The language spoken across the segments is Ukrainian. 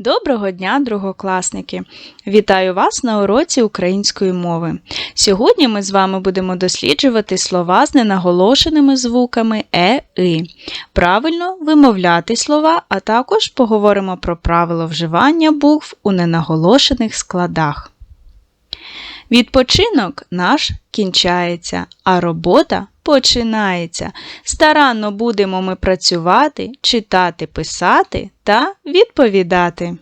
Доброго дня, другокласники! Вітаю вас на уроці української мови. Сьогодні ми з вами будемо досліджувати слова з ненаголошеними звуками е, и. Правильно вимовляти слова, а також поговоримо про правила вживання букв у ненаголошених складах. Відпочинок наш кінчається, а робота починається. Старанно будемо ми працювати, читати, писати та відповідати.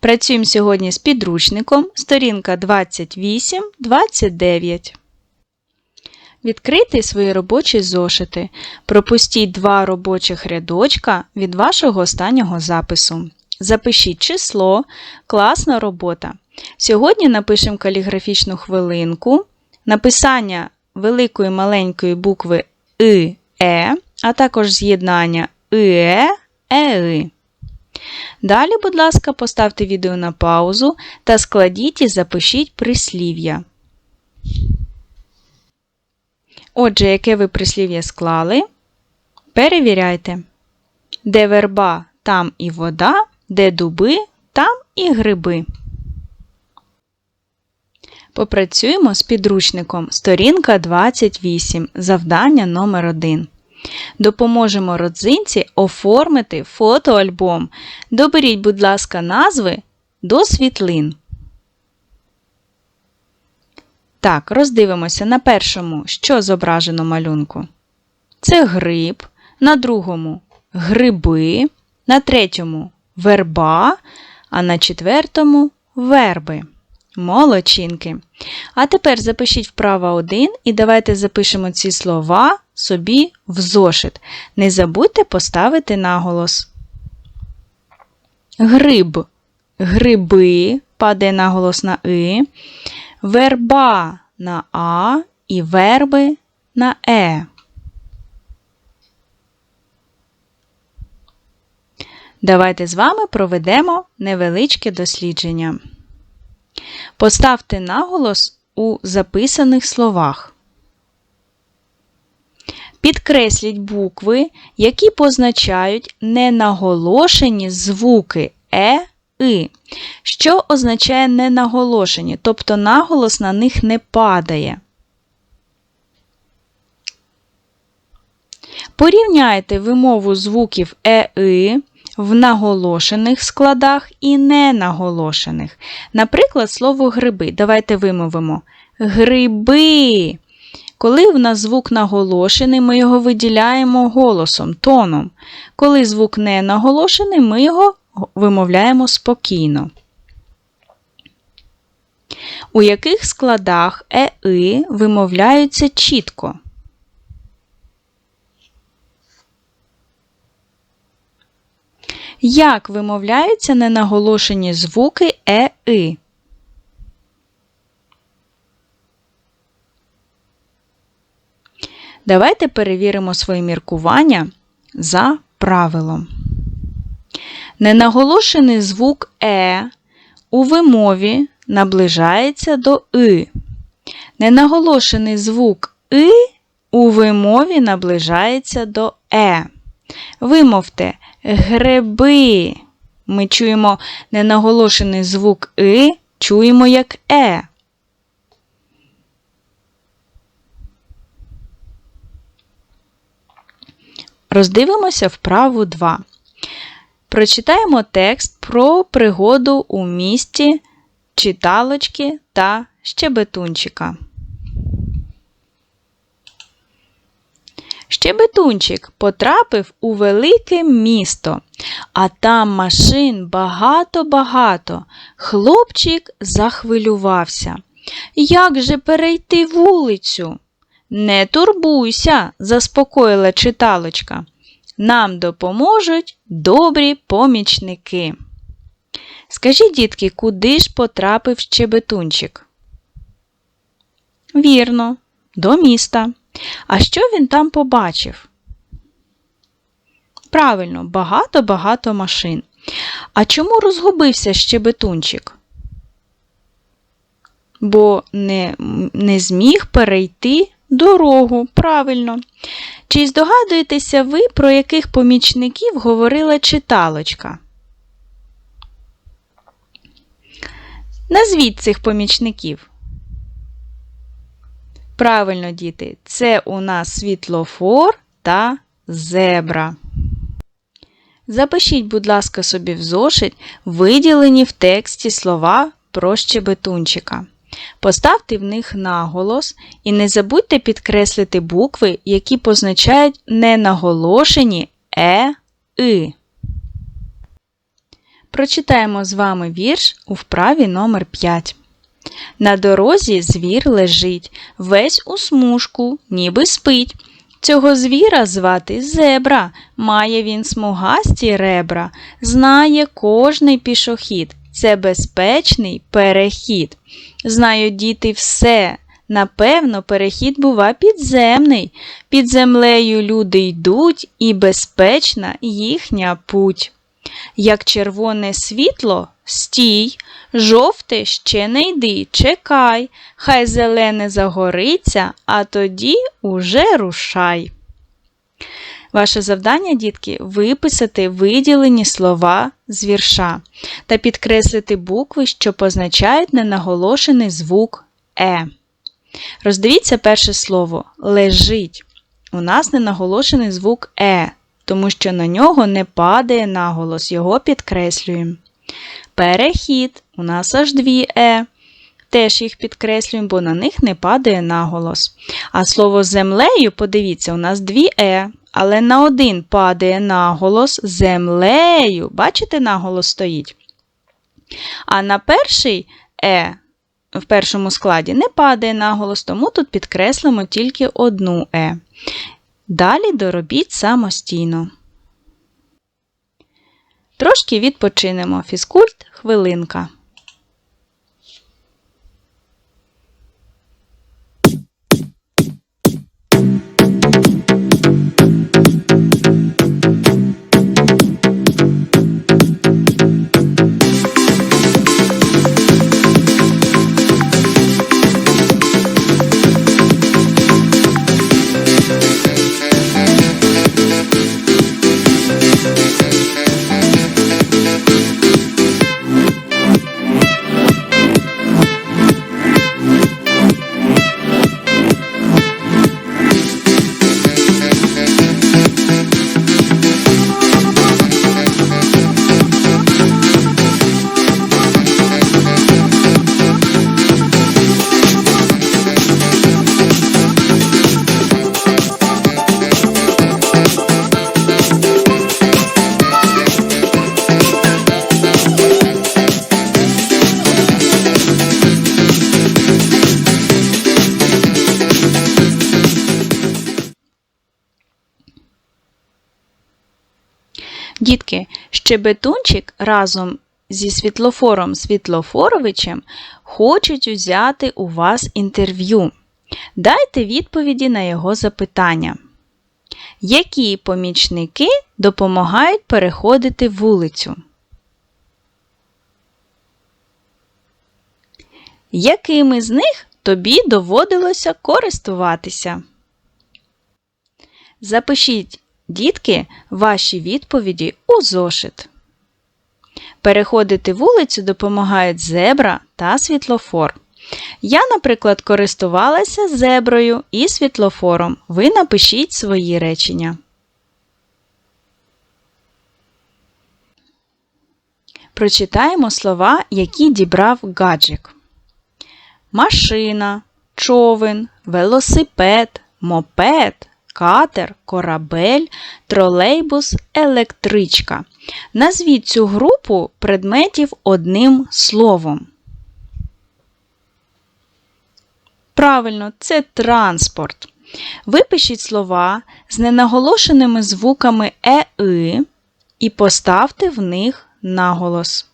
Працюємо сьогодні з підручником, сторінка 28-29. Відкрийте свої робочі зошити. Пропустіть два робочих рядочка від вашого останнього запису. Запишіть число, класна робота. Сьогодні напишемо каліграфічну хвилинку. Написання великої маленької букви И, Е, а також з'єднання ИЕ, ЕИ. Далі, будь ласка, поставте відео на паузу та складіть і запишіть прислів'я. Отже, яке ви прислів'я склали? Перевіряйте. Де верба, там і вода, де дуби, там і гриби. Попрацюємо з підручником. Сторінка 28. Завдання номер 1 Допоможемо родзинці оформити фотоальбом. Доберіть, будь ласка, назви до світлин. Так, роздивимося на першому, що зображено малюнку. Це гриб, на другому гриби, на третьому верба, а на четвертому верби. Молодчинки. А тепер запишіть вправа 1 і давайте запишемо ці слова собі в зошит. Не забудьте поставити наголос. Гриб. Гриби падає наголос на И. Верба на А і верби на Е. Давайте з вами проведемо невеличке дослідження. Поставте наголос у записаних словах. Підкресліть букви, які позначають ненаголошені звуки е, и, що означає ненаголошені, тобто наголос на них не падає. Порівняйте вимову звуків е, и в наголошених складах і ненаголошених. Наприклад, слово гриби. Давайте вимовимо гриби. Коли в нас звук наголошений, ми його виділяємо голосом, тоном. Коли звук не наголошений, ми його вимовляємо спокійно. У яких складах е-и вимовляються чітко? Як вимовляються ненаголошені звуки е и? Давайте перевіримо свої міркування за правилом. Ненаголошений звук е у вимові наближається до и. Ненаголошений звук и у вимові наближається до е. Вимовте гриби. Ми чуємо ненаголошений звук И, чуємо як Е. Роздивимося вправу 2. Прочитаємо текст про пригоду у місті читалочки та щебетунчика. Щебетунчик потрапив у велике місто, а там машин багато-багато. Хлопчик захвилювався. Як же перейти вулицю? Не турбуйся, заспокоїла читалочка. Нам допоможуть добрі помічники. Скажіть, дітки, куди ж потрапив щебетунчик? Вірно, до міста. А що він там побачив? Правильно, багато-багато машин. А чому розгубився щебетунчик? Бо не, не зміг перейти дорогу. Правильно. Чи здогадуєтеся ви, про яких помічників говорила читалочка? Назвіть цих помічників. Правильно, діти, це у нас світлофор та зебра. Запишіть, будь ласка, собі в зошит виділені в тексті слова про щебетунчика. Поставте в них наголос і не забудьте підкреслити букви, які позначають ненаголошені е, и. Прочитаємо з вами вірш у вправі номер 5. На дорозі звір лежить, весь у смужку, ніби спить. Цього звіра звати зебра, має він смугасті ребра, знає кожний пішохід. Це безпечний перехід. Знають діти все. Напевно, перехід бува підземний. Під землею люди йдуть, і безпечна їхня путь. Як червоне світло, стій, жовте ще не йди, чекай, хай зелене загориться, а тоді уже рушай. Ваше завдання, дітки, виписати виділені слова з вірша та підкреслити букви, що позначають ненаголошений звук Е. Роздивіться перше слово лежить. У нас ненаголошений звук Е, тому що на нього не падає наголос, його підкреслюємо. Перехід у нас аж дві Е. Теж їх підкреслюємо, бо на них не падає наголос. А слово землею, подивіться, у нас дві Е, але на один падає наголос землею. Бачите, наголос стоїть. А на перший Е в першому складі не падає наголос, тому тут підкреслимо тільки одну Е. Далі доробіть самостійно. Трошки відпочинемо. Фізкульт хвилинка. Щебетунчик разом зі світлофором Світлофоровичем хочуть взяти у вас інтерв'ю. Дайте відповіді на його запитання. Які помічники допомагають переходити вулицю? Якими з них тобі доводилося користуватися? Запишіть Дітки, ваші відповіді у зошит. Переходити вулицю допомагають зебра та світлофор. Я, наприклад, користувалася зеброю і світлофором. Ви напишіть свої речення. Прочитаємо слова, які дібрав гаджик. Машина, човен, велосипед, мопед, катер, корабель, тролейбус, електричка. Назвіть цю групу предметів одним словом. Правильно, це транспорт. Випишіть слова з ненаголошеними звуками е-и і поставте в них наголос.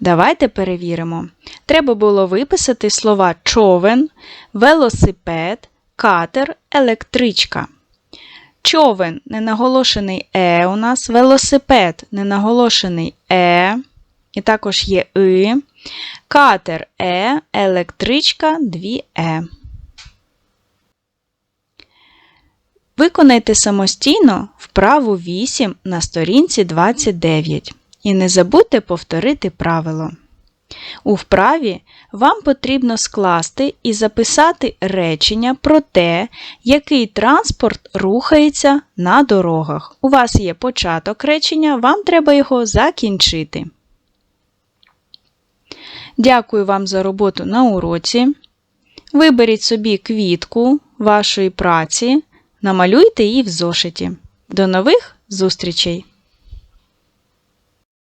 Давайте перевіримо. Треба було виписати слова човен, велосипед, катер, електричка. Човен ненаголошений е у нас, велосипед ненаголошений е, і також є и, катер е, електричка 2 е. Виконайте самостійно вправу 8 на сторінці 29 і не забудьте повторити правило. У вправі вам потрібно скласти і записати речення про те, який транспорт рухається на дорогах. У вас є початок речення, вам треба його закінчити. Дякую вам за роботу на уроці. Виберіть собі квітку вашої праці, намалюйте її в зошиті. До нових зустрічей!